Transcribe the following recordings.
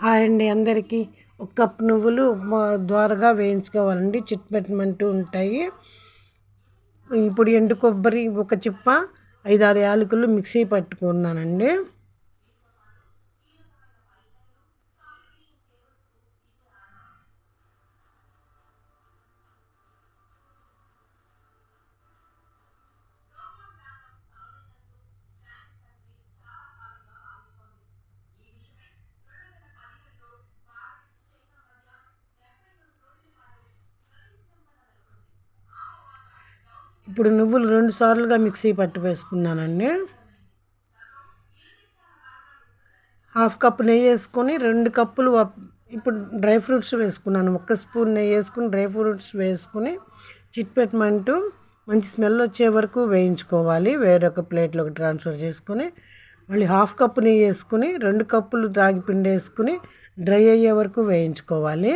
Hi అండి అందరికీ. ఒక కప్ నువ్వులు ద్వారగా వేయించుకోవాలండి. చిట్పెట్టమంటూ ఉంటాయి. ఇప్పుడు ఎండు కొబ్బరి ఒక చిప్ప ఐదారు యాలకులు మిక్సీ పట్టుకున్నానండి. ఇప్పుడు నువ్వులు రెండు సార్లుగా మిక్సీ పట్టు వేసుకున్నానండి. హాఫ్ కప్ నెయ్యి వేసుకొని రెండు కప్పులు ఇప్పుడు డ్రై ఫ్రూట్స్ వేసుకున్నాను. ఒక్క స్పూన్ నెయ్యి వేసుకుని డ్రై ఫ్రూట్స్ వేసుకుని చిట్పెట్టమంటూ మంచి స్మెల్ వచ్చే వరకు వేయించుకోవాలి. వేరొక ప్లేట్లోకి ట్రాన్స్ఫర్ చేసుకొని మళ్ళీ హాఫ్ కప్ నెయ్యి వేసుకుని రెండు కప్పులు రాగి పిండి వేసుకుని డ్రై అయ్యే వరకు వేయించుకోవాలి.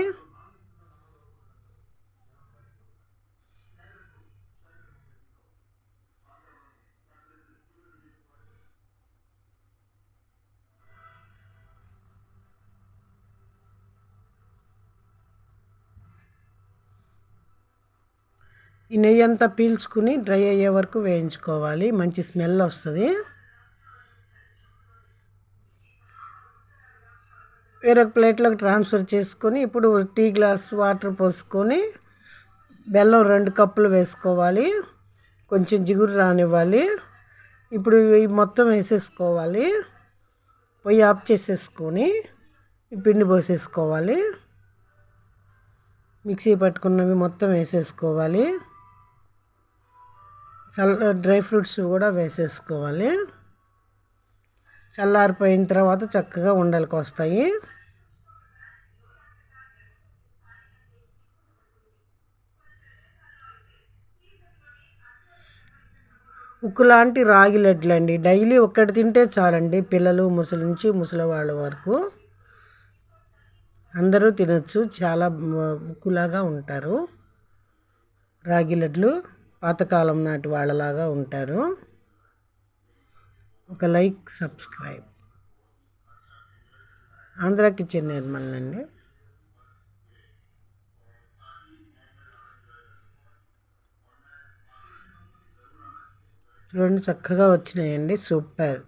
ఈ నెయ్యి అంతా పీల్చుకుని డ్రై అయ్యే వరకు వేయించుకోవాలి. మంచి స్మెల్ వస్తుంది. వేరొక ప్లేట్లోకి ట్రాన్స్ఫర్ చేసుకొని ఇప్పుడు టీ గ్లాస్ వాటర్ పోసుకొని బెల్లం రెండు కప్పులు వేసుకోవాలి. కొంచెం జిగురు రానివ్వాలి. ఇప్పుడు మొత్తం వేసేసుకోవాలి. పొయ్యి ఆఫ్ చేసేసుకొని పిండి పోసేసుకోవాలి. మిక్సీ పట్టుకున్నవి మొత్తం వేసేసుకోవాలి. చల్ల డ్రై ఫ్రూట్స్ కూడా వేసేసుకోవాలి. చల్లారిపోయిన తర్వాత చక్కగా ఉండలకు వస్తాయి. ఉక్కు లాంటి రాగి లడ్లండి. డైలీ ఒక్కటి తింటే చాలండి పిల్లలు ముసలి నుంచి ముసలి వాళ్ళ వరకు. అందరూ తినచ్చు చాలా ఉక్కులాగా ఉంటారు రాగి లడ్లు. పాతకాలం నాటి వాళ్ళలాగా ఉంటారు. ఒక like subscribe. Andhra kitchen Nirmal అండి చూడండి చక్కగా వచ్చినాయండి. సూపర్.